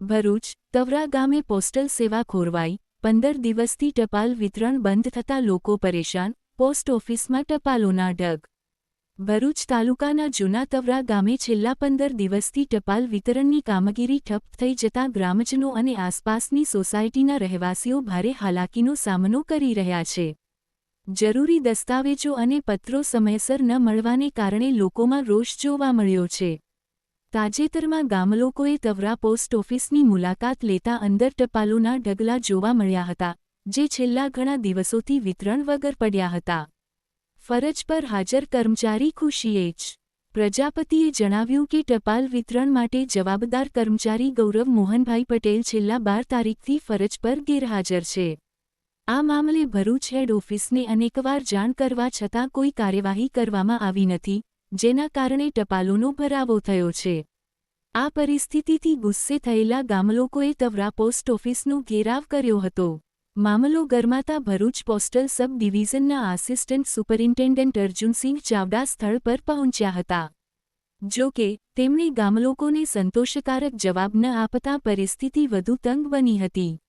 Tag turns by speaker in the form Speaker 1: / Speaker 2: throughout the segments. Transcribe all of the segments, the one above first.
Speaker 1: ભરૂચ, તવરા ગામે પોસ્ટલ સેવા ખોરવાઈ, પંદર દિવસથી ટપાલ વિતરણ બંધ થતા લોકો પરેશાન, પોસ્ટ ઓફિસમાં ટપાલોના ઢગ. ભરૂચ તાલુકાના જૂના તવરા ગામે છેલ્લા પંદર દિવસથી ટપાલ વિતરણની કામગીરી ઠપ થઈ જતા ગ્રામજનો અને આસપાસની સોસાયટીના રહેવાસીઓ ભારે હાલાકીનો સામનો કરી રહ્યા છે. જરૂરી દસ્તાવેજો અને પત્રો સમયસર ન મળવાને કારણે લોકોમાં રોષ જોવા મળ્યો છે. તાજેતરમાં ગામલોકોએ તવરા પોસ્ટ ઓફિસની મુલાકાત લેતા અંદર ટપાલોના ઢગલા જોવા મળ્યા હતા, જે છેલ્લા ઘણા દિવસોથી વિતરણ વગર પડ્યા હતા. ફરજ પર હાજર કર્મચારી ખુશીએ જ પ્રજાપતિએ જણાવ્યું કે ટપાલ વિતરણ માટે જવાબદાર કર્મચારી ગૌરવ મોહનભાઈ પટેલ છેલ્લા બાર તારીખથી ફરજ પર ગેરહાજર છે. આ મામલે ભરૂચ હેડ ઓફિસને અનેકવાર જાણ કરવા છતાં કોઈ કાર્યવાહી કરવામાં આવી નથી જેના કારણે ટપાલોનો ભરાવો થયો છે. આ પરિસ્થિતિથી ગુસ્સે થયેલા ગામલોકોએ તવરા પોસ્ટ ઓફિસનો ઘેરાવ કર્યો હતો. મામલો ગરમાતા ભરૂચ પોસ્ટલ સબ ડિવિઝનના આસિસ્ટન્ટ સુપરિન્ટેન્ડન્ટ અર્જુનસિંહ ચાવડા સ્થળ પર પહોંચ્યા હતા. જો કે, તેમણે ગામલોકોને સંતોષકારક જવાબ ન આપતા પરિસ્થિતિ વધુ તંગ બની હતી.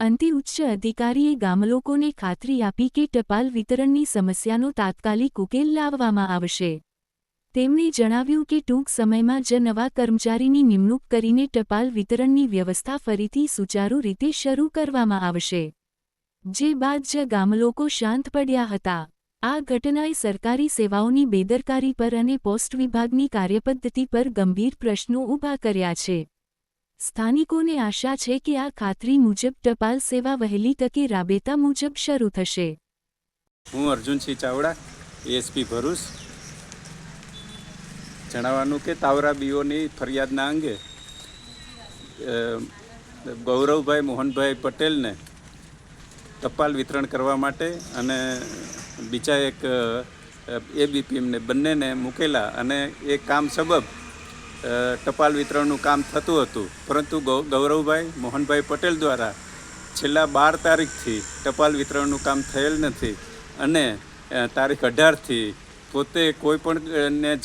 Speaker 1: અંતે ઉચ્ચ અધિકારીએ ગામલોકોને ખાતરી આપી કે ટપાલ વિતરણની સમસ્યાનો તાત્કાલિક ઉકેલ લાવવામાં આવશે. તેમણે જણાવ્યું કે ટૂંક સમયમાં જ નવા કર્મચારીની નિમણૂક કરીને ટપાલ વિતરણની વ્યવસ્થા ફરીથી સુચારુ રીતે શરૂ કરવામાં આવશે. જે બાદ જ ગામલોકો શાંત પડ્યા હતા. આ ઘટનાએ સરકારી સેવાઓની બેદરકારી પર અને પોસ્ટ વિભાગની કાર્યપદ્ધતિ પર ગંભીર પ્રશ્નો ઊભા કર્યા છે. સ્થાનિકોને આશા છે કે આ ખાતરી મુજબ ટપાલ સેવા વહેલી તકે રાબેતા મુજબ શરૂ થશે.
Speaker 2: હું અર્જુનસિંહ ચાવડા, એએસપી ભરૂચ. જણાવવાનું કે તાવરા બીઓની ફરિયાદના અંગે ગૌરવભાઈ મોહનભાઈ પટેલને ટપાલ વિતરણ કરવા માટે અને બીજા એક એબીપીએમને બંનેને મૂકેલા અને એ કામ સબબ ટપાલ વિતરણનું કામ થતું હતું. પરંતુ ગૌરવભાઈ મોહનભાઈ પટેલ દ્વારા છેલ્લા બાર તારીખથી ટપાલ વિતરણનું કામ થયેલ નથી અને તારીખ અઢારથી પોતે કોઈ પણ ને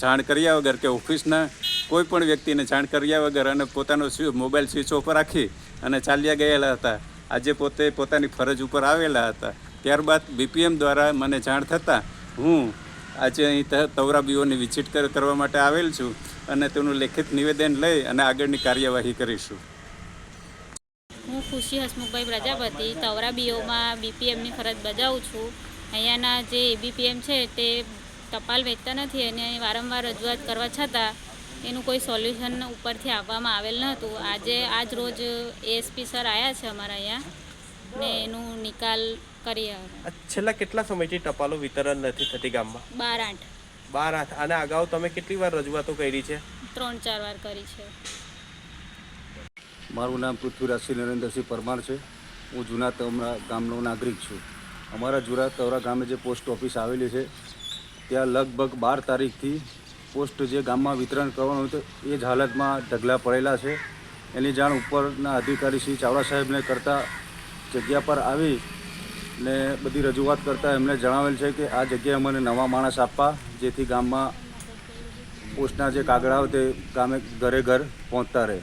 Speaker 2: જાણ કર્યા વગર કે ઓફિસના કોઈ પણ વ્યક્તિને જાણ કર્યા વગર અને પોતાનો મોબાઈલ સ્વિચ ઓફ રાખી અને ચાલ્યા ગયેલા હતા. આજે પોતે પોતાની ફરજ ઉપર આવેલા હતા. ત્યારબાદ બીપીએમ દ્વારા મને જાણ થતાં હું આજે અહીં ત- તવરા બીઓની વિઝિટ કરવા માટે આવેલ છું અને તેનું લેખિત નિવેદન લઈ અને આગળની કાર્યવાહી કરીશું.
Speaker 3: હું ખુશી હસમુખભાઈ પ્રજાપતિ, તવરાબીઓમાં બીપીએમની ફરજ બજાવું છું. અહીંયાના જે એબીપીએમ છે તે ટપાલ વેચતા નથી અને વારંવાર રજૂઆત કરવા છતાં એનું કોઈ સોલ્યુશન ઉપરથી આપવામાં આવેલ ન હતું આજે આજ રોજ એએસપી સર આવ્યા છે અમારા અહીંયા ને એનું નિકાલ કરી
Speaker 4: છેલ્લા કેટલા સમયથી ટપાલો વિતરણ નથી થતી ગામમાં?
Speaker 3: બાર આઠ.
Speaker 4: બાર આઠ. અને અગાઉ તમે કેટલી વાર રજૂઆતો કરી છે?
Speaker 3: ત્રણ ચાર વાર કરી છે.
Speaker 5: મારું નામ પૃથ્વીરાજસિંહ નરેન્દ્રસિંહ પરમાર છે. હું જૂના તમરા ગામનો નાગરિક છું. અમારા જુરા તવરા ગામે જે પોસ્ટ ઓફિસ આવેલી છે, ત્યાં લગભગ બાર તારીખથી પોસ્ટ જે ગામમાં વિતરણ કરવાનું હતું એ જ હાલતમાં ઢગલા પડેલા છે. એની જાણ ઉપરના અધિકારી શ્રી ચાવડા સાહેબને કરતાં જગ્યા પર આવી ને બધી રજૂઆત કરતાં એમણે જણાવેલ છે કે આ જગ્યાએ મને નવા માણસ આપવા, જેથી ગામમાં પોસ્ટના જે કાગળાઓ તે ગામે ઘરે ઘર પહોંચતા રહે.